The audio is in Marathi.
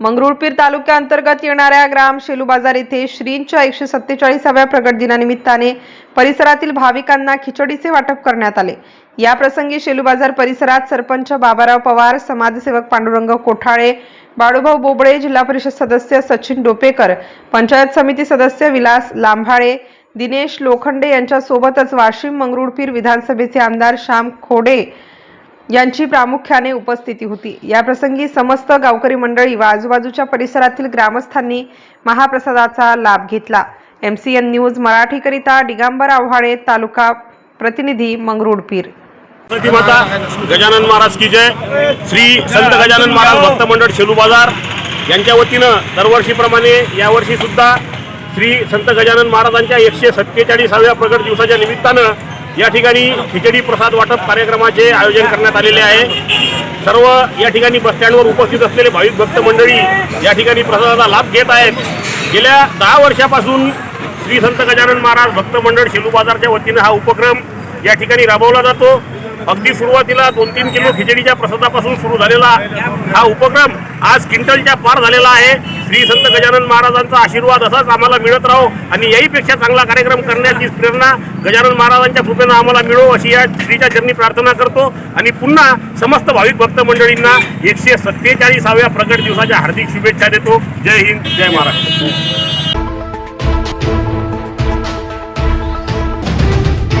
मंगरुळपीर तालुक्याअंतर्गत येणाऱ्या ग्राम शेलू बाजार येथे श्रींच्या एकशे सत्तेचाळीसाव्या प्रगट दिनानिमित्ताने परिसरातील भाविकांना खिचडीचे वाटप करण्यात आले. या प्रसंगी शेलू बाजार परिसरात सरपंच बाबाराव पवार समाजसेवक पांडुरंग कोठाळे बाळूभाऊ बोबडे जिल्हा परिषद सदस्य सचिन डोपेकर पंचायत समिती सदस्य विलास लांभाळे दिनेश लोखंडे यांच्या सोबतच वाशिम मंगरुळपीर विधानसभेचे आमदार श्याम खोडे यांची प्रामुख्याने उपस्थिती होती. या प्रसंगी समस्त गावकरी मंडळी व आजूबाजूच्या परिसरातील ग्रामस्थांनी महाप्रसादाचा लाभ घेतला. एम सी एन न्यूज मराठीकरिता दिगंबर आव्हाडे तालुका प्रतिनिधी मंगरुडपीर माता गजानन महाराज की जय. श्री संत गजानन महाराज भक्त मंडळ शेलू बाजार. यांच्या वतीनं दरवर्षीप्रमाणे यावर्षी सुद्धा श्री संत गजानन महाराजांच्या एकशे सत्तेचाळीसाव्या प्रगट दिवसाच्या निमित्तानं या ठिकाणी खिचडी प्रसाद वाटप कार्यक्रमाचे आयोजन करण्यात आलेले आहे. सर्व या ठिकाणी बसस्टँडवर उपस्थित असलेले भाविक भक्त मंडळी या ठिकाणी प्रसादाचा लाभ घेत आहेत. गेल्या दहा वर्षापासून श्री संत गजानन महाराज भक्त मंडळ शेलू बाजारच्या वतीनं हा उपक्रम या ठिकाणी राबवला जातो. अगदी सुरुवातीला दोन तीन किलो खिचडीच्या प्रसादापासून सुरू झालेला हा उपक्रम आज क्विंटलच्या पार झालेला आहे. श्री संत गजानन महाराजांचा आशीर्वाद असाच आम्हाला मिळत राहो आणि याहीपेक्षा चांगला कार्यक्रम करण्याची प्रेरणा गजानन महाराजांच्या कृपेनं आम्हाला मिळो अशी या श्रीच्या चरणी प्रार्थना करतो. आणि पुन्हा समस्त भाविक भक्त मंडळींना एकशे सत्तेचाळीसाव्या प्रगट दिवसाच्या हार्दिक शुभेच्छा देतो. जय हिंद जय महाराष्ट्र.